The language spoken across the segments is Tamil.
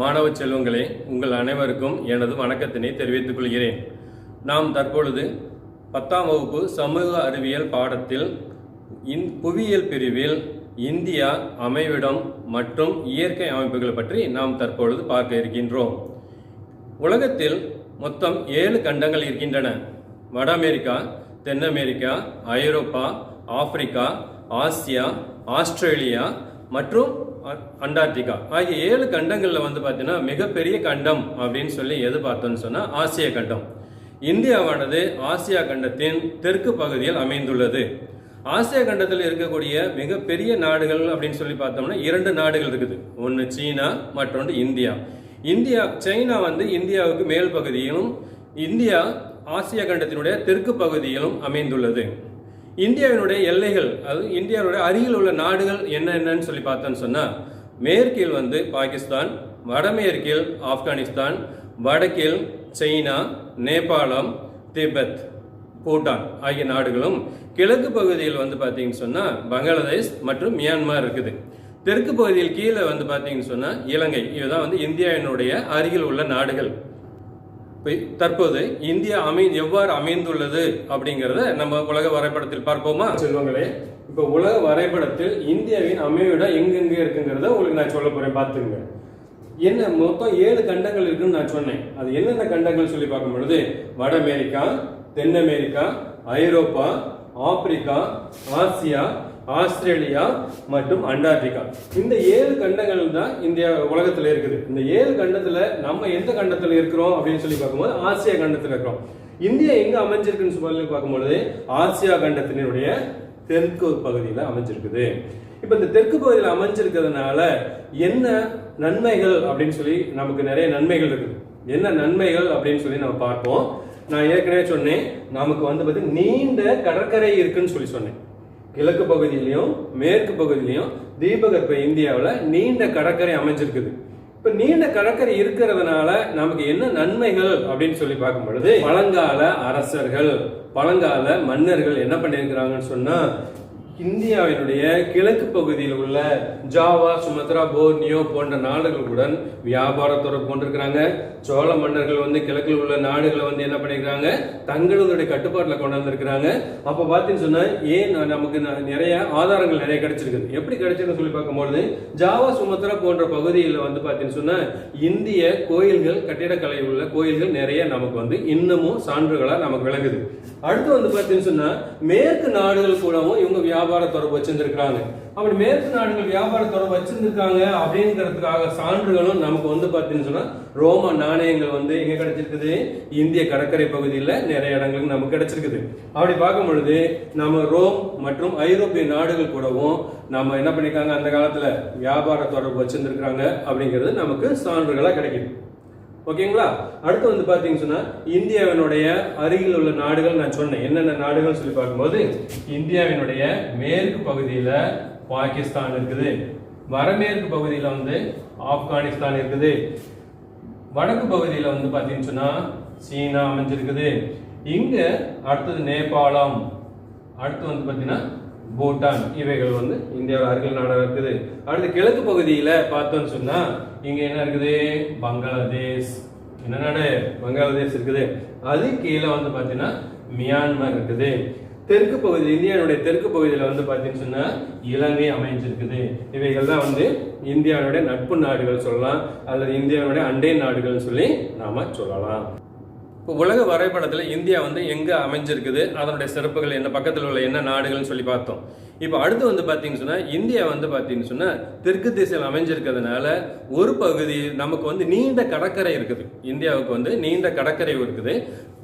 மாணவ செல்வங்களே உங்கள் அனைவருக்கும் எனது வணக்கத்தினை தெரிவித்துக் கொள்கிறேன். நாம் தற்பொழுது பத்தாம் வகுப்பு சமூக அறிவியல் பாடத்தில் இன் புவியியல் பிரிவில் இந்தியா அமைவிடம் மற்றும் இயற்கை அமைப்புகள் பற்றி நாம் தற்பொழுது பார்க்க இருக்கின்றோம். உலகத்தில் மொத்தம் ஏழு கண்டங்கள் இருக்கின்றன. வட அமெரிக்கா தென் அமெரிக்கா ஐரோப்பா ஆப்பிரிக்கா ஆசியா ஆஸ்திரேலியா மற்றும் அண்டார்டிகா. ஆகிய ஏழு கண்டங்களில் வந்து பார்த்தீங்கன்னா மிகப்பெரிய கண்டம் அப்படின்னு சொல்லி எது பார்த்தோம்னு சொன்னால் ஆசிய கண்டம். இந்தியாவானது ஆசியா கண்டத்தின் தெற்கு பகுதியில் அமைந்துள்ளது. ஆசியா கண்டத்தில் இருக்கக்கூடிய மிகப்பெரிய நாடுகள் அப்படின்னு சொல்லி பார்த்தோம்னா இரண்டு நாடுகள் இருக்குது. ஒன்று சீனா மற்றொன்று இந்தியா. இந்தியா சைனா வந்து இந்தியாவுக்கு மேல் பகுதியிலும் இந்தியா ஆசியா கண்டத்தினுடைய தெற்கு பகுதியிலும் அமைந்துள்ளது. இந்தியாவினுடைய எல்லைகள் அது இந்தியாவுடைய அருகில் உள்ள நாடுகள் என்னென்னு சொல்லி பார்த்தோன்னு சொன்னால் மேற்கில் வந்து பாகிஸ்தான் வடமேற்கில் ஆப்கானிஸ்தான் வடக்கில் சைனா நேபாளம் திபெத் பூட்டான் ஆகிய நாடுகளும் கிழக்கு பகுதியில் வந்து பார்த்தீங்கன்னு சொன்னால் பங்களாதேஷ் மற்றும் மியான்மர் இருக்குது. தெற்கு பகுதியில் கீழே வந்து பார்த்தீங்கன்னு சொன்னால் இலங்கை. இதுதான் வந்து இந்தியாவினுடைய அருகில் உள்ள நாடுகள். தற்போது இந்தியா அமை எவ்வாறு அமைந்துள்ளது அப்படிங்கிறத நம்ம உலக வரைபடத்தில் பார்ப்போமா? செல்வங்களே இப்போ உலக வரைபடத்தில் இந்தியாவின் அமைவிடம் எங்கெங்க இருக்குங்கிறத உங்களுக்கு நான் சொல்ல போறேன். பார்த்துங்க என்ன மொத்தம் ஏழு கண்டங்கள் இருக்குன்னு நான் சொன்னேன். அது என்னென்ன கண்டங்கள் சொல்லி பார்க்கும் பொழுது வட அமெரிக்கா தென் அமெரிக்கா ஐரோப்பா ஆப்பிரிக்கா ஆசியா ஆஸ்திரேலியா மற்றும் அண்டார்டிகா. இந்த ஏழு கண்டங்கள் தான் இந்தியா உலகத்தில் இருக்குது. இந்த ஏழு கண்டத்தில் நம்ம எந்த கண்டத்தில் இருக்கிறோம் அப்படின்னு சொல்லி பார்க்கும்போது ஆசியா கண்டத்தில் இருக்கிறோம். இந்தியா எங்க அமைஞ்சிருக்குன்னு சொல்லி பார்க்கும்பொழுது ஆசியா கண்டத்தினுடைய தெற்கு பகுதியில் அமைஞ்சிருக்குது. இப்போ இந்த தெற்கு பகுதியில் அமைஞ்சிருக்கிறதுனால என்ன நன்மைகள் அப்படின்னு சொல்லி நமக்கு நிறைய நன்மைகள் இருக்குது. என்ன நன்மைகள் அப்படின்னு சொல்லி நம்ம பார்ப்போம். நான் ஏற்கனவே சொன்னேன் நமக்கு வந்து பார்த்தீங்கன்னா நீண்ட கடற்கரை இருக்குன்னு சொல்லி சொன்னேன். கிழக்கு பகுதியிலையும் மேற்கு பகுதியிலையும் தீபகற்ப இந்தியாவில் நீண்ட கடற்கரை அமைஞ்சிருக்குது. இப்ப நீண்ட கடற்கரை இருக்கிறதுனால நமக்கு என்ன நன்மைகள் அப்படின்னு சொல்லி பார்க்கும் பொழுது பழங்கால அரசர்கள் பழங்கால மன்னர்கள் என்ன பண்ணியிருக்கிறாங்கன்னு சொன்னா இந்தியாவினுடைய கிழக்கு பகுதியில் உள்ள ஜாவா சுமத்ரா போர்னியோ போன்ற நாடுகளுடன் வியாபாரத்துறை கொண்டிருக்கிறாங்க சோழ மன்னர்கள் வந்து கிழக்கில் உள்ள நாடுகளை வந்து என்ன பண்ணிருக்காங்க தங்களுடைய கட்டுப்பாட்டில் கொண்டு வந்திருக்கிறாங்க அப்போ பார்த்தீங்கன்னு சொன்னா ஏன் நமக்கு நிறைய ஆதாரங்கள் நிறைய கிடைச்சிருக்குது? எப்படி கிடைச்சிருக்குன்னு சொல்லி பார்க்கும்பொழுது ஜாவா சுமத்ரா போன்ற பகுதியில் வந்து பார்த்தீங்கன்னு சொன்னா இந்திய கோயில்கள் கட்டிடக்கலை உள்ள கோயில்கள் நிறைய நமக்கு வந்து இன்னமும் சான்றுகளா நமக்கு விளங்குது. அடுத்து வந்து பார்த்தீங்கன்னு சொன்னா மேற்கு நாடுகள் கூடவும் இவங்க வியாபாரம் வியாபார தொடர்பு வச்சிருந்திருக்கிறாங்க. அப்படி மேற்கு நாடுகள் வியாபார தொடர்பு வச்சிருந்திருக்காங்க அப்படிங்கிறதுக்காக சான்றுகளும் நமக்கு வந்து பார்த்தீங்கன்னு சொன்னா ரோம நாணயங்கள் வந்து எங்கே கிடைச்சிருக்குது? இந்திய கடற்கரை பகுதியில் நிறைய இடங்களுக்கு நமக்கு கிடைச்சிருக்குது. அப்படி பார்க்கும் பொழுது நம்ம ரோம் மற்றும் ஐரோப்பிய நாடுகள் கூடவும் நம்ம என்ன பண்ணிருக்காங்க? அந்த காலத்துல வியாபார தொடர்பு வச்சிருந்திருக்காங்க அப்படிங்கிறது நமக்கு சான்றுகளா கிடைக்குது. ஓகேங்களா? அடுத்து வந்து பார்த்தீங்கன்னு சொன்னால் இந்தியாவினுடைய அருகில் உள்ள நாடுகள் நான் சொன்னேன். என்னென்ன நாடுகள் சொல்லி பார்க்கும்போது இந்தியாவினுடைய மேற்கு பகுதியில் பாகிஸ்தான் இருக்குது. வடமேற்கு பகுதியில் வந்து ஆப்கானிஸ்தான் இருக்குது. வடக்கு பகுதியில் வந்து பார்த்தீங்கன்னு சொன்னால் சீனா அமைஞ்சிருக்குது. இங்கே அடுத்தது நேபாளம். அடுத்து வந்து பார்த்தீங்கன்னா பூட்டான். இவைகள் வந்து இந்தியாவில் அருகில் நாடாக இருக்குது. அடுத்து கிழக்கு பகுதியில் பார்த்தோன்னு சொன்னால் இங்க என்ன இருக்குது? பங்களாதேஷ். என்ன நாடு? பங்களாதேஷ் இருக்குது. அது கீழே வந்து பாத்தீங்கன்னா மியான்மர் இருக்குது. தெற்கு பகுதி இந்தியாவுடைய தெற்கு பகுதியில் வந்து பார்த்தீங்கன்னு சொன்னால் இலங்கை அமைஞ்சிருக்குது. இவைகள் தான் வந்து இந்தியாவுடைய நட்பு நாடுகள் சொல்லலாம். அல்லது இந்தியாவுடைய அண்டை நாடுகள்னு சொல்லி நாம சொல்லலாம். இப்போ உலக வரைபடத்தில் இந்தியா வந்து எங்கே அமைஞ்சிருக்குது? அதனுடைய சிறப்புகள் என்ன? பக்கத்தில் உள்ள என்ன நாடுகள்னு சொல்லி பார்த்தோம். இப்போ அடுத்து வந்து பார்த்தீங்கன்னு சொன்னால் இந்தியா வந்து பார்த்தீங்கன்னு சொன்னால் தெற்கு திசையில் அமைஞ்சிருக்கிறதுனால ஒரு பகுதி நமக்கு வந்து நீண்ட கடற்கரை இருக்குது. இந்தியாவுக்கு வந்து நீண்ட கடற்கரை இருக்குது.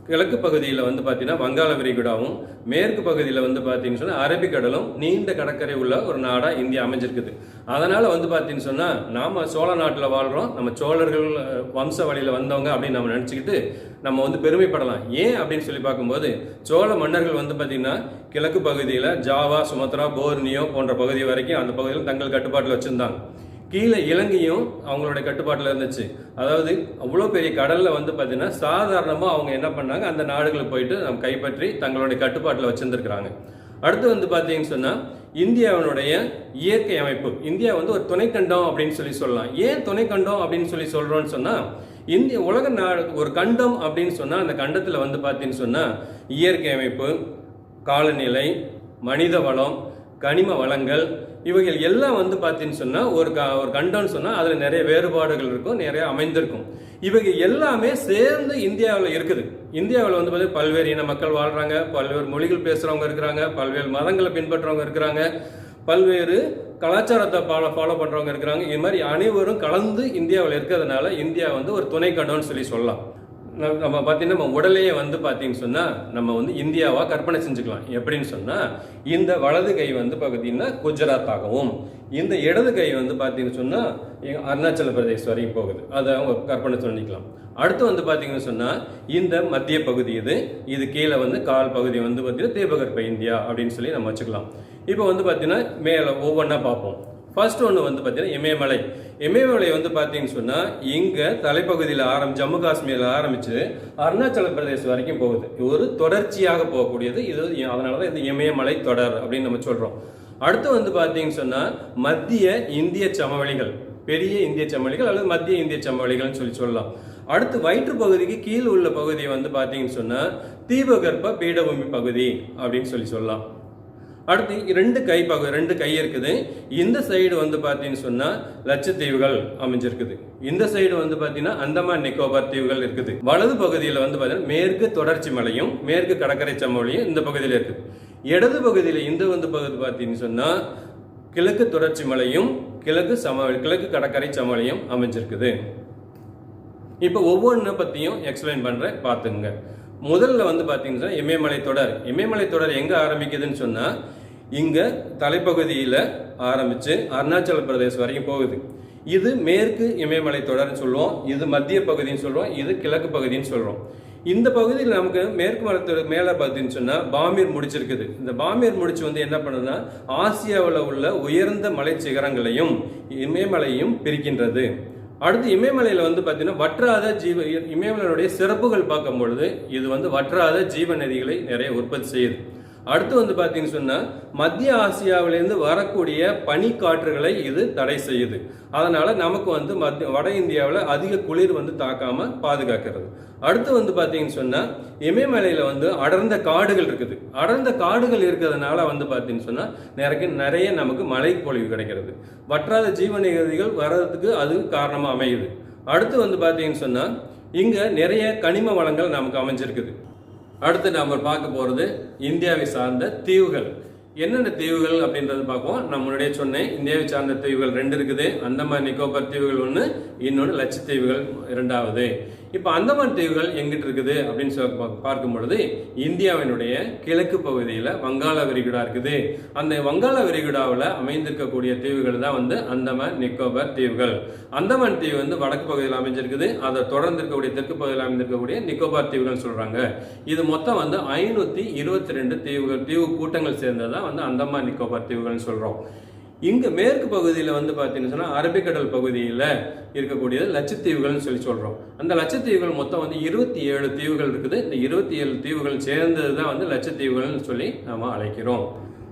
கிழக்கு பகுதியில் வந்து பார்த்தீங்கன்னா வங்காள விரிகுடாவும் மேற்கு பகுதியில் வந்து பார்த்தீங்கன்னு சொன்னால் அரபிக்கடலும் நீண்ட கடற்கரை உள்ள ஒரு நாடாக இந்தியா அமைஞ்சிருக்குது. அதனால் வந்து பார்த்தீங்கன்னு சொன்னால் நாம் சோழ நாட்டில் வாழ்கிறோம் நம்ம சோழர்கள் வம்ச வழியில் வந்தவங்க அப்படின்னு நம்ம நினச்சிக்கிட்டு நம்ம வந்து பெருமைப்படலாம். ஏன் அப்படின்னு சொல்லி பார்க்கும்போது சோழ மன்னர்கள் வந்து பார்த்திங்கன்னா கிழக்கு பகுதியில் ஜாவா சுமத்ரா போர்னியோ போன்ற பகுதி வரைக்கும் அந்த பகுதியில் தங்கள் கட்டுப்பாட்டில் வச்சுருந்தாங்க. கீழே இலங்கையும் அவங்களுடைய கட்டுப்பாட்டில் இருந்துச்சு. அதாவது அவ்வளோ பெரிய கடலில் வந்து பார்த்தீங்கன்னா சாதாரணமாக அவங்க என்ன பண்ணாங்க அந்த நாடுகளுக்கு போயிட்டு நம்ம கைப்பற்றி தங்களுடைய கட்டுப்பாட்டில் வச்சுருந்துருக்குறாங்க. அடுத்து வந்து பார்த்தீங்கன்னு சொன்னால் இந்தியாவினுடைய இயற்கை அமைப்பு. இந்தியா வந்து ஒரு துணைக்கண்டம் அப்படின்னு சொல்லி சொல்லலாம். ஏன் துணைக்கண்டம் அப்படின்னு சொல்லி சொல்கிறோன்னு சொன்னால் இந்திய உலக நாடு ஒரு கண்டம் அப்படின்னு சொன்னால் அந்த கண்டத்தில் வந்து பார்த்தீங்கன்னு சொன்னால் இயற்கை அமைப்பு காலநிலை மனித வளம் கனிம வளங்கள் இவைகள் எல்லாம் வந்து பார்த்தீங்கன்னு சொன்னால் ஒரு க ஒரு கண்டம்னு சொன்னால் அதில் நிறைய வேறுபாடுகள் இருக்கும் நிறைய அமைந்திருக்கும். இவைகள் எல்லாமே சேர்ந்து இந்தியாவில் இருக்குது. இந்தியாவில் வந்து பார்த்தீங்கன்னா பல்வேறு இன மக்கள் வாழ்கிறாங்க பல்வேறு மொழிகள் பேசுகிறவங்க இருக்கிறாங்க பல்வேறு மதங்களை பின்பற்றுறவங்க இருக்கிறாங்க பல்வேறு கலாச்சாரத்தை ஃபாலோ ஃபாலோ பண்ணுறவங்க இருக்கிறாங்க. இது மாதிரி அனைவரும் கலந்து இந்தியாவில் இருக்கிறதுனால இந்தியா வந்து ஒரு துணை கண்டம்னு சொல்லி சொல்லலாம். நம்ம பார்த்தீங்கன்னா நம்ம உடலையே வந்து பார்த்தீங்கன்னு சொன்னால் நம்ம வந்து இந்தியாவாக கற்பனை செஞ்சுக்கலாம். எப்படின்னு சொன்னால் இந்த வலது கை வந்து பார்த்தீங்கன்னா குஜராத்தாகவும் இந்த இடது கை வந்து பார்த்தீங்கன்னு சொன்னால் அருணாச்சல பிரதேஷ் வரைக்கும் போகுது. அதை அவங்க கற்பனை சொல்லிக்கலாம் அடுத்து வந்து பார்த்தீங்கன்னு சொன்னால் இந்த மத்திய பகுதி இது இது கீழே வந்து கால் பகுதி வந்து பார்த்தீங்கன்னா தீபகற்ப இந்தியா அப்படின்னு சொல்லி நம்ம வச்சுக்கலாம். இப்போ வந்து பார்த்தீங்கன்னா மேலே ஒவ்வொன்றா பார்ப்போம். ஃபர்ஸ்ட் ஒன்று வந்து பார்த்தீங்கன்னா இமயமலை இமயமலை வந்து பார்த்தீங்கன்னு சொன்னால் இங்கே தலைப்பகுதியில் ஆரம்பி ஜம்மு காஷ்மீரில் ஆரம்பித்து அருணாச்சல பிரதேசம் வரைக்கும் போகுது. ஒரு தொடர்ச்சியாக போகக்கூடியது. இது அதனால தான் இந்த இமயமலை தொடர் அப்படின்னு நம்ம சொல்கிறோம் அடுத்து வந்து பார்த்தீங்கன்னு சொன்னால் மத்திய இந்திய சமவெளிகள். பெரிய இந்திய சமவெளிகள் அல்லது மத்திய இந்திய சமவெளிகள்னு சொல்லி சொல்லலாம். அடுத்து வயிற்று பகுதிக்கு கீழ் உள்ள பகுதியை வந்து பார்த்தீங்கன்னு சொன்னால் தீபகற்ப பீடபூமி பகுதி அப்படின்னு சொல்லி சொல்லலாம். அடுத்து ரெண்டு கை பகு ரெண்டு கை இருக்குது. இந்த சைடு வந்து பார்த்தீங்கன்னு சொன்னால் லட்சத்தீவுகள் அமைஞ்சிருக்குது. இந்த சைடு வந்து பார்த்தீங்கன்னா அந்தமான் நிக்கோபார் தீவுகள் இருக்குது. வலது பகுதியில் வந்து பார்த்தீங்கன்னா மேற்கு தொடர்ச்சி மலையும் மேற்கு கடற்கரை சமவெளியும் இந்த பகுதியில் இருக்குது இடது பகுதியில் இந்த வந்து பகுதி பார்த்தீங்கன்னு சொன்னால் கிழக்கு தொடர்ச்சி மலையும் கிழக்கு சம கிழக்கு கடற்கரை சமவெளியும் அமைஞ்சிருக்குது. இப்போ ஒவ்வொன்றை பற்றியும் எக்ஸ்பிளைன் பண்ணுறேன் பார்த்துங்க. முதல்ல வந்து பார்த்தீங்கன்னா இமயமலை தொடர். இமயமலை தொடர் எங்கே ஆரம்பிக்குதுன்னு சொன்னால் இங்கே தலைப்பகுதியில் ஆரம்பித்து அருணாச்சல பிரதேசம் வரைக்கும் போகுது. இது மேற்கு இமயமலை தொடர்னு சொல்லுவோம். இது மத்திய பகுதின்னு சொல்லுவோம் இது கிழக்கு பகுதின்னு சொல்கிறோம் இந்த பகுதியில் நமக்கு மேற்கு மரத்தோட மேலே பார்த்தீங்கன்னு சொன்னால் பாமீர் முடிச்சிருக்குது. இந்த பாமீர் முடிச்சு வந்து என்ன பண்ணுதுன்னா ஆசியாவில் உள்ள உயர்ந்த மலை சிகரங்களையும் இமயமலையும் பிரிக்கின்றது. அடுத்து இமயமலையில் வந்து பார்த்தீங்கன்னா வற்றாத ஜீவ இமயமலையுடைய சிறப்புகள் பார்க்கும் பொழுது இது வந்து வற்றாத ஜீவ நதிகளை நிறைய உற்பத்தி செய்யுது. அடுத்து வந்து பார்த்தீங்கன்னு சொன்னால் மத்திய ஆசியாவிலேருந்து வரக்கூடிய பனிக்காற்றுகளை இது தடை செய்யுது. அதனால் நமக்கு வந்து மத்திய வட இந்தியாவில் அதிக குளிர் வந்து தாக்காமல் பாதுகாக்கிறது. அடுத்து வந்து பார்த்தீங்கன்னு சொன்னால் இமயமலையில் வந்து அடர்ந்த காடுகள் இருக்குது. அடர்ந்த காடுகள் இருக்கிறதுனால வந்து பார்த்தீங்கன்னு சொன்னால் நிறைய நிறைய நமக்கு மழை பொழிவு கிடைக்கிறது. வற்றாத ஜீவ நிகழ்ச்சிகள் வர்றதுக்கு அது காரணமாக அமையுது. அடுத்து வந்து பார்த்தீங்கன்னு சொன்னால் இங்கே நிறைய கனிம வளங்கள் நமக்கு அமைஞ்சிருக்குது. அடுத்து நம்ம பார்க்க போகிறது இந்தியாவை சார்ந்த தீவுகள். என்னென்ன தீவுகள் அப்படின்றது பார்ப்போம். நான் முன்னாடியே சொன்னேன் இந்தியாவை சார்ந்த தீவுகள் ரெண்டு இருக்குது. அந்தமான் நிக்கோபார் தீவுகள் ஒன்று இன்னொன்று லட்சத்தீவுகள் இரண்டாவது. இப்போ அந்தமான் தீவுகள் எங்கிட்டு இருக்குது அப்படின்னு சொல்ல பா- பார்க்கும் பொழுது இந்தியாவினுடைய கிழக்கு பகுதியில் வங்காள விரிகுடா இருக்குது. அந்த வங்காள விரிகுடாவில் அமைந்திருக்கக்கூடிய தீவுகள் தான் வந்து அந்தமான் நிக்கோபார் தீவுகள். அந்தமான் தீவு வந்து வடக்கு பகுதியில் அமைஞ்சிருக்குது. அதை தொடர்ந்து இருக்கக்கூடிய தெற்கு பகுதியில் அமைந்திருக்கக்கூடிய நிக்கோபார் தீவுகள்னு சொல்கிறாங்க இது மொத்தம் வந்து ஐநூற்றி இருபத்தி ரெண்டு தீவுகள் தீவு கூட்டங்கள் சேர்ந்தது தான் வந்து அந்தமான் நிக்கோபார் தீவுகள்னு சொல்கிறோம் இங்கே மேற்கு பகுதியில் வந்து பார்த்தீங்கன்னு சொன்னால் அரபிக்கடல் பகுதியில் இருக்கக்கூடியது லட்சத்தீவுகள்னு சொல்லி சொல்கிறோம் அந்த லட்சத்தீவுகள் மொத்தம் வந்து இருபத்தி ஏழு தீவுகள் இருக்குது. இந்த இருபத்தி ஏழு தீவுகள் சேர்ந்தது தான் வந்து லட்சத்தீவுகள்னு சொல்லி நாம் அழைக்கிறோம்.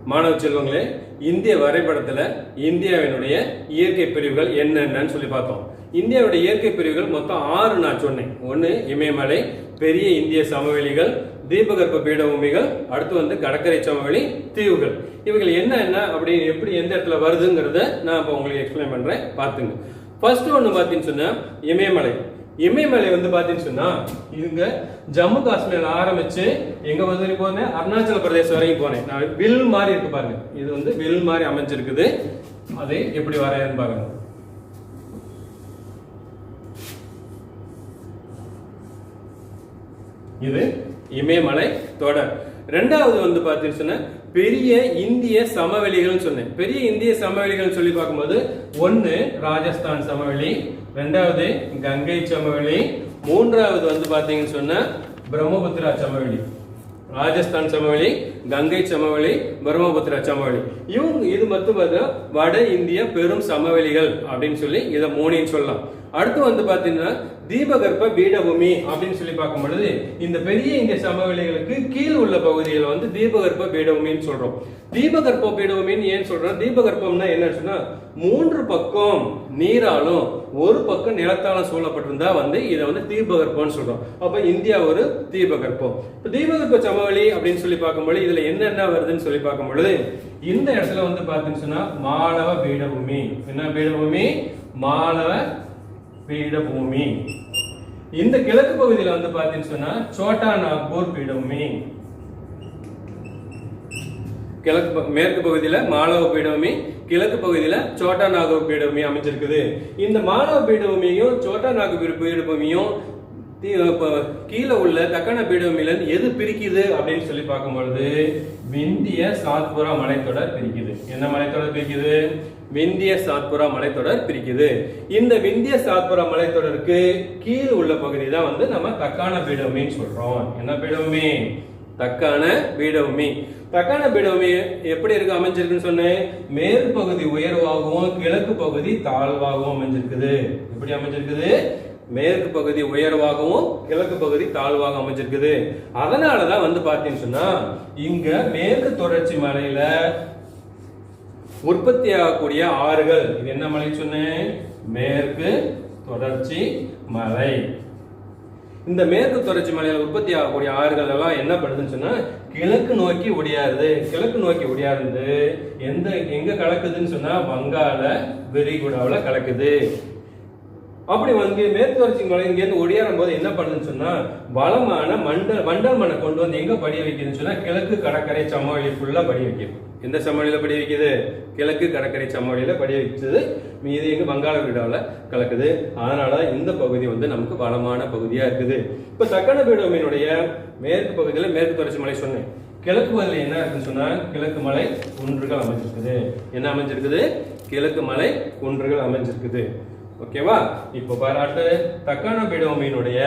மாணவ செல்வங்களே இந்திய வரைபடத்தில் இந்தியாவினுடைய இயற்கை பிரிவுகள் என்னென்னன்னு சொல்லி பார்த்தோம். இந்தியாவுடைய இயற்கை பிரிவுகள் மொத்தம் ஆறு நான் சொன்னேன். ஒன்று இமயமலை பெரிய இந்திய சமவெளிகள் தீபகற்ப பீடபூமிகள் அடுத்து வந்து கடற்கரை சமவெளி தீவுகள். இவைகள் என்ன என்ன அப்படி எப்படி எந்த இடத்துல வருதுங்கிறத நான் இப்போ உங்களுக்கு எக்ஸ்பிளைன் பண்ணுறேன் பார்த்துங்க. ஃபர்ஸ்ட் ஒன்று பார்த்தீங்கன்னு சொன்னால் இமயமலை. இமயமலை வந்து பார்த்தீங்கன்னு சொன்னா இங்க ஜம்மு காஷ்மீர்ல ஆரம்பிச்சு எங்க வந்து போனேன்? அருணாச்சல பிரதேசம் வரைக்கும் போனேன். நான் வில் மாதிரி இருக்கு பாருங்க. இது வந்து வில் மாதிரி அமைஞ்சிருக்குது. அதை எப்படி வரையன்னு பாருங்க. இது இமயமலை தொடர். ரெண்டாவது வந்து பார்த்தீங்கன்னு சொன்னா பெரிய இந்திய சமவெளிகள்னு சொன்னேன். பெரிய இந்திய சமவெளிகள்னு சொல்லி பார்க்கும்போது ஒன்று ராஜஸ்தான் சமவெளி ரெண்டாவது கங்கை சமவெளி. மூன்றாவது வந்து பார்த்தீங்கன்னு சொன்னா பிரம்மபுத்திரா சமவெளி. ராஜஸ்தான் சமவெளி கங்கை சமவெளி பிரம்மபுத்திரா சமவெளி. இவங்க இது மட்டும் பார்த்தா வட இந்திய பெரும் சமவெளிகள் அப்படின்னு சொல்லி இதை மூணையும் சொல்லலாம். அடுத்து வந்து பார்த்தீங்கன்னா தீபகற்ப பீடபூமி அப்படின்னு சொல்லி பார்க்கும் பொழுது இந்த பெரிய இந்திய சமவெளிகளுக்கு கீழ் உள்ள பகுதியில் வந்து தீபகற்ப பீடபூமின்னு சொல்றோம். தீபகற்ப பீடபூமின்னு ஏன் சொல்றோம்? தீபகற்பம்னா என்ன சொன்னா மூன்று பக்கம் நீராலும் ஒரு பக்கம் நிலத்தாலும் சூழப்பட்டிருந்தா வந்து இதை வந்து தீபகற்பம்னு சொல்றோம். அப்ப இந்தியா ஒரு தீபகற்பம். இப்போ தீபகற்ப சமவெளி அப்படின்னு சொல்லி பார்க்கும்போது இதுல என்னென்ன வருதுன்னு சொல்லி பார்க்கும் பொழுது இந்த இடத்துல வந்து பார்த்தீங்கன்னு சொன்னா மாணவ பீடபூமி. என்ன பீடபூமி? மாணவ பீடபூமி. இந்த கிழக்கு பகுதியில் வந்து பார்த்தீங்கன்னு சொன்னா சோட்டா நாக்பூர் பீடபூமி. கிழக்கு மேற்கு பகுதியில் மாளவ பீடபூமி கிழக்கு பகுதியில் சோட்டா நாகூர் பீடபூமி அமைஞ்சிருக்குது. இந்த மாளவ பீடபூமியும் சோட்டா நாகூர் பீடபூமியும் கீழே உள்ள தக்கன பீடபூமியில எது பிரிக்குது அப்படின்னு சொல்லி பார்க்கும் பொழுது விந்திய சாத்புரா மலைத்தொடர் பிரிக்குது. என்ன மலைத்தொடர் பிரிக்குது? விந்திய சாத்புரா மலைத்தொடர் பிரிக்குது. இந்த விந்திய சாத்புரா மலைத்தொடருக்கு கீழ் உள்ள பகுதி தான் வந்து நம்ம தக்கான பீடபூமின்னு சொல்றோம். என்ன பீடபூமி? தக்கான பீடபூமி. தக்கான பீடபூமி எப்படி இருக்கு? அமைஞ்சிருக்குன்னு சொன்னேன் மேற்கு பகுதி உயர்வாகவும் கிழக்கு பகுதி தாழ்வாகவும் அமைஞ்சிருக்குது. எப்படி அமைஞ்சிருக்குது? மேற்கு பகுதி உயர்வாகவும் கிழக்கு பகுதி தாழ்வாக அமைஞ்சிருக்குது. அதனாலதான் வந்து பார்த்தீங்கன்னு சொன்னா இங்க மேற்கு தொடர்ச்சி மலையில உற்பத்தி ஆகக்கூடிய ஆறுகள். இது என்ன மலை சொன்னேன் மேற்கு தொடர்ச்சி மலை. இந்த மேற்கு தொடர்ச்சி மலையில் உற்பத்தி ஆகக்கூடிய ஆறுகள் எல்லாம் என்ன பண்ணுதுன்னு சொன்னா கிழக்கு நோக்கி ஒடியாருது கிழக்கு நோக்கி ஒடியாருந்து எந்த எங்க கலக்குதுன்னு சொன்னா வங்காள விரிகுடாவில் கலக்குது. அப்படி வந்து மேற்கு தொடர்ச்சி மலை இங்கேருந்து ஒடியாரும் போது என்ன பண்ணுன்னு சொன்னா வளமான மண்டல் மண்டல் மண்ணை கொண்டு வந்து எங்க படிய வைக்குதுன்னு சொன்னா கிழக்கு கடற்கரை சமவெளி ஃபுல்லா படிய வைக்கிறது எந்த சமவெளியில படிய வைக்குது? கிழக்கு கடற்கரை சமவெளியில படிய வச்சது. மீதி எங்க வங்காள விடாவில் கலக்குது. அதனால இந்த பகுதி வந்து நமக்கு வளமான பகுதியா இருக்குது. இப்ப சக்கன பீடமினுடைய மேற்கு பகுதியில மேற்கு தொடர்ச்சி மலை சொன்னேன். கிழக்கு பகுதியில் என்ன இருக்குன்னு சொன்னா கிழக்கு மலை குன்றுகள் அமைஞ்சிருக்குது. என்ன அமைஞ்சிருக்குது? கிழக்கு மலை குன்றுகள் அமைஞ்சிருக்குது. ஓகேவா? இப்போ பாராட்டு. அடுத்து பீடபூமியினுடைய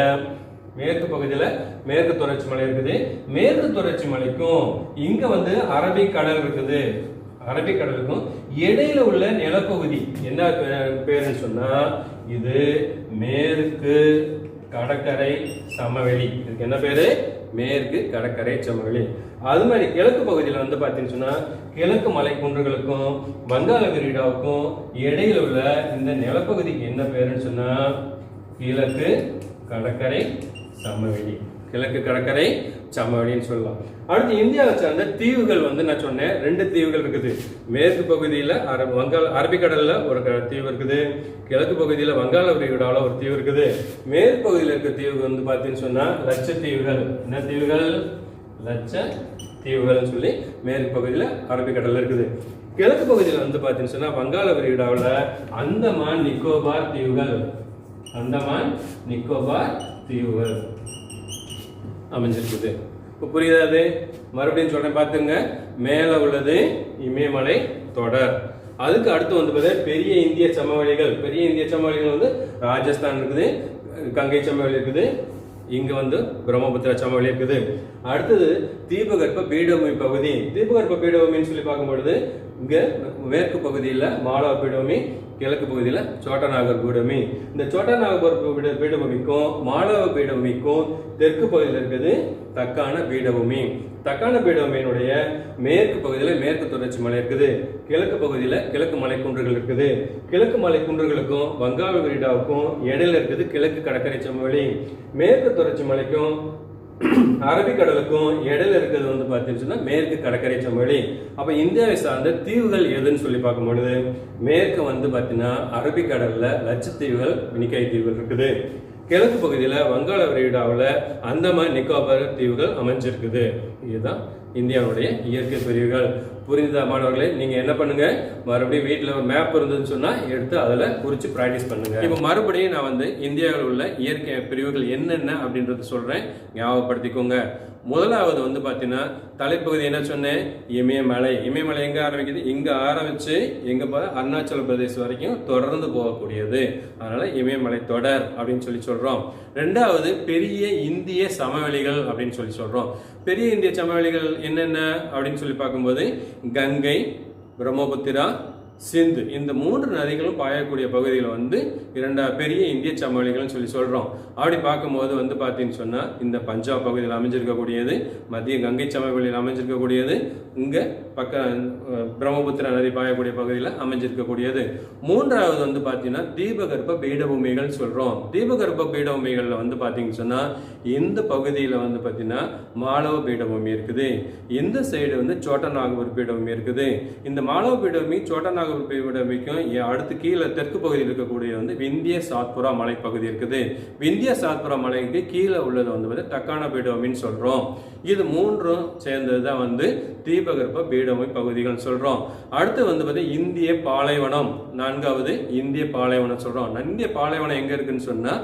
மேற்கு பகுதியில் மேற்கு தொடர்ச்சி மலை இருக்குது. மேற்கு தொடர்ச்சி மலைக்கும் இங்க வந்து அரபிக் கடல் இருக்குது. அரபிக் கடலுக்கும் இடையில உள்ள நிலப்பகுதி என்ன பேருன்னு சொன்னா இது மேற்கு கடற்கரை சமவெளி. இதுக்கு என்ன பேரு? மேற்கு கடற்கரை சமவெளி. அது மாதிரி கிழக்கு பகுதியில் வந்து பார்த்தீங்கன்னு சொன்னால் கிழக்கு மலை குன்றுகளுக்கும் வங்காள விரிடாவுக்கும் இடையில உள்ள இந்த நிலப்பகுதிக்கு என்ன பேருன்னு சொன்னால் கிழக்கு கடற்கரை சமவெளி. கிழக்கு கடற்கரை சமவெளின்னு சொல்லலாம். அடுத்து இந்தியாவை சார்ந்த தீவுகள் வந்து நான் சொன்னேன். ரெண்டு தீவுகள் இருக்குது. மேற்கு பகுதியில் அர வங்காள அரபிக்கடலில் ஒரு க- தீவு இருக்குது. கிழக்கு பகுதியில் வங்காள விரிகுடாவில் ஒரு தீவு இருக்குது. மேற்கு பகுதியில் இருக்க தீவு வந்து பார்த்தீங்கன்னு சொன்னால் லட்சத்தீவுகள் என்ன தீவுகள்? லட்ச தீவுகள்னு சொல்லி மேற்கு பகுதியில் அரபிக்கடலில் இருக்குது. கிழக்கு பகுதியில் வந்து பார்த்தீங்கன்னு சொன்னால் வங்காள விரிகுடாவில் அந்தமான் நிக்கோபார் தீவுகள். அந்தமான் நிக்கோபார் தீவுகள். அமைஞ்சிருக்குது. இப்போ புரியுதா அது? மறுபடியும் சொல்றேன் பார்த்துங்க. மேலே உள்ளது இமயமலை தொடர். அதுக்கு அடுத்து வந்து பார்த்தீங்கன்னா பெரிய இந்திய சமவெளிகள். பெரிய இந்திய சமவெளிகள் வந்து ராஜஸ்தான் இருக்குது கங்கை சமவெளி இருக்குது இங்கே வந்து பிரம்மபுத்திரா சமவெளி இருக்குது. அடுத்தது தீபகற்ப பீடபூமி பகுதி. தீபகற்ப பீடபூமின்னு சொல்லி பார்க்கும்பொழுது இங்கே மேற்கு பகுதியில் மாலவ பீடபூமி கிழக்கு பகுதியில் சோட்டநாகர் பீடபூமி இந்த சோட்டநாகர் பீடபூமிக்கும் மாலவ பீடபூமிக்கும் தெற்கு பகுதியில் இருக்குது தக்கான பீடபூமி. தக்கான பீடபூமியினுடைய மேற்கு பகுதியில் மேற்கு தொடர்ச்சி மலை இருக்குது. கிழக்கு பகுதியில் கிழக்கு மலைக்குன்றுகள் இருக்குது. கிழக்கு மலைக்குன்றுகளுக்கும் வங்காள விரிடாவுக்கும் இடையில இருக்குது கிழக்கு கடற்கரை சமவெளி. மேற்கு தொடர்ச்சி மலைக்கும் அரபிக்கடலுக்கும் இடையில இருக்கிறது வந்து பார்த்தீங்கன்னா மேற்கு கடற்கரை சமவெளி. அப்போ இந்தியாவை சார்ந்த தீவுகள் எதுன்னு சொல்லி பார்க்கும் பொழுது மேற்கு வந்து பார்த்தீங்கன்னா அரபிக்கடலில் லட்சத்தீவுகள் வினிக்காய் தீவுகள் இருக்குது. கிழக்கு பகுதியில் வங்காள விரிகுடாவில் அந்தமான் நிக்கோபார் தீவுகள் அமைஞ்சிருக்குது. இதுதான் இந்தியாவுடைய இயற்கை பிரிவுகள். புரிந்ததா மாணவர்களே? நீங்க என்ன பண்ணுங்க? மறுபடியும் வீட்டில் ஒரு மேப் இருந்ததுன்னு சொன்னா எடுத்து அதில் குறிச்சு ப்ராக்டிஸ் பண்ணுங்க. இப்போ மறுபடியும் நான் வந்து இந்தியாவில் உள்ள இயற்கை பிரிவுகள் என்னென்ன அப்படின்றத சொல்றேன். ஞாபகப்படுத்திக்கோங்க. முதலாவது வந்து பார்த்தீங்கன்னா தலைப்பகுதி என்ன சொன்னேன்? இமயமலை. இமயமலை எங்கே ஆரம்பிக்குது? இங்கே ஆரம்பித்து எங்கே பா அருணாச்சல பிரதேசம் வரைக்கும் தொடர்ந்து போகக்கூடியது. அதனால் இமயமலை தொடர் அப்படின்னு சொல்லி சொல்கிறோம் ரெண்டாவது பெரிய இந்திய சமவெளிகள் அப்படின்னு சொல்லி சொல்கிறோம் பெரிய இந்திய சமவெளிகள் என்னென்ன அப்படின்னு சொல்லி பார்க்கும்போது கங்கை பிரம்மபுத்திரா சிந்து. இந்த மூன்று நதிகளும் பாயக்கூடிய பகுதியில் வந்து இரண்டா பெரிய இந்திய சமவெளிகள்னு சொல்லி சொல்கிறோம் அப்படி பார்க்கும்போது வந்து பார்த்தீங்கன்னு சொன்னால் இந்த பஞ்சாப் பகுதியில் அமைஞ்சிருக்கக்கூடியது மத்திய கங்கை சமவெளியில் அமைஞ்சிருக்கக்கூடியது இங்கே பக்க பிரம்மபுத்திர நதி பாயக்கூடிய பகுதியில் அமைஞ்சிருக்கக்கூடியது. மூன்றாவது வந்து பார்த்தீங்கன்னா தீபகற்ப பீடபூமிகள் சொல்கிறோம் தீபகற்ப பீடபூமிகளில் வந்து பார்த்தீங்கன்னு சொன்னா இந்த பகுதியில் வந்து பார்த்தீங்கன்னா மாளவ பீடபூமி இருக்குது. இந்த சைடு வந்து சோட்டநாகபுர் பீடபூமி இருக்குது. இந்த மாளவ பீடபூமி சோட்டநாகபுர் பீடபூமிக்கும் அடுத்து கீழே தெற்கு பகுதியில் இருக்கக்கூடிய வந்து விந்திய சாத்புரா மலைப்பகுதி இருக்குது. விந்திய சாத்புரா மலைக்கு கீழே உள்ளது வந்து பார்த்தீங்கன்னா தக்கான பீடபூமின்னு சொல்றோம். இது மூன்றும் சேர்ந்தது தான் வந்து தீபகற்ப பீடபூமி பகுதிகள் சொல்றோம். அடுத்து வந்து பார்த்தீங்கன்னா இந்திய பாலைவனம். நான்காவது இந்திய பாலைவனம் சொல்றோம். இந்திய பாலைவனம் எங்க இருக்குன்னு சொன்னா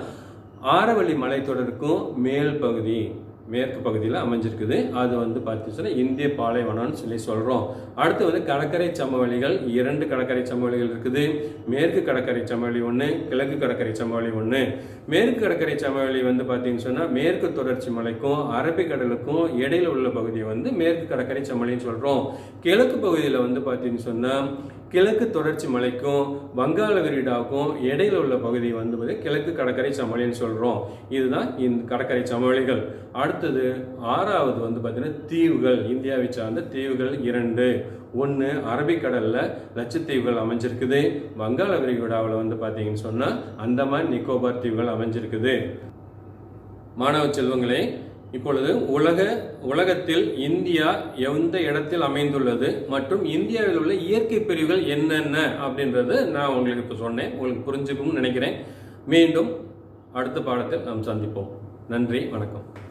ஆரவள்ளி மலைத்தொடருக்கும் மேல் பகுதி. மேற்கு பகுதியில் அமைஞ்சிருக்குது. அது வந்து பார்த்தீங்கன்னா இந்திய பாலைவனம்னு சொல்லி சொல்கிறோம் அடுத்து வந்து கடற்கரை சமவெளிகள் இரண்டு கடற்கரை சமவெளிகள் இருக்குது. மேற்கு கடற்கரை சமவெளி ஒன்று கிழக்கு கடற்கரை சமவெளி ஒன்று மேற்கு கடற்கரை சமவெளி வந்து பார்த்தீங்கன்னு சொன்னால் மேற்கு தொடர்ச்சி மலைக்கும் அரபிக்கடலுக்கும் இடையில் உள்ள பகுதியை வந்து மேற்கு கடற்கரை சமவெளின்னு சொல்கிறோம் கிழக்கு பகுதியில் வந்து பார்த்தீங்கன்னு சொன்னால் கிழக்கு தொடர்ச்சி மலைக்கும் வங்காள விரிடாக்கும் இடையில உள்ள பகுதி வந்து பார்த்தீங்கன்னா கிழக்கு கடற்கரை சமவெளின்னு சொல்றோம். இதுதான் இந்த கடற்கரை சமவெளிகள். அடுத்தது ஆறாவது வந்து பார்த்தீங்கன்னா தீவுகள். இந்தியாவை சார்ந்த தீவுகள் இரண்டு. ஒன்று அரபிக்கடலில் லட்சத்தீவுகள் அமைஞ்சிருக்குது. வங்காள விரிகுடாவில் வந்து பார்த்தீங்கன்னு சொன்னால் அந்தமான் நிக்கோபார் தீவுகள் அமைஞ்சிருக்குது. மாணவ செல்வங்களே இப்பொழுது உலக உலகத்தில் இந்தியா எந்த இடத்தில் அமைந்துள்ளது மற்றும் இந்தியாவில் உள்ள இயற்கை பிரிவுகள் என்னென்ன அப்படின்றது நான் உங்களுக்கு இப்போ சொன்னேன். உங்களுக்கு புரிஞ்சுக்கணும்னு நினைக்கிறேன். மீண்டும் அடுத்த பாடத்தில் நாம் சந்திப்போம். நன்றி வணக்கம்.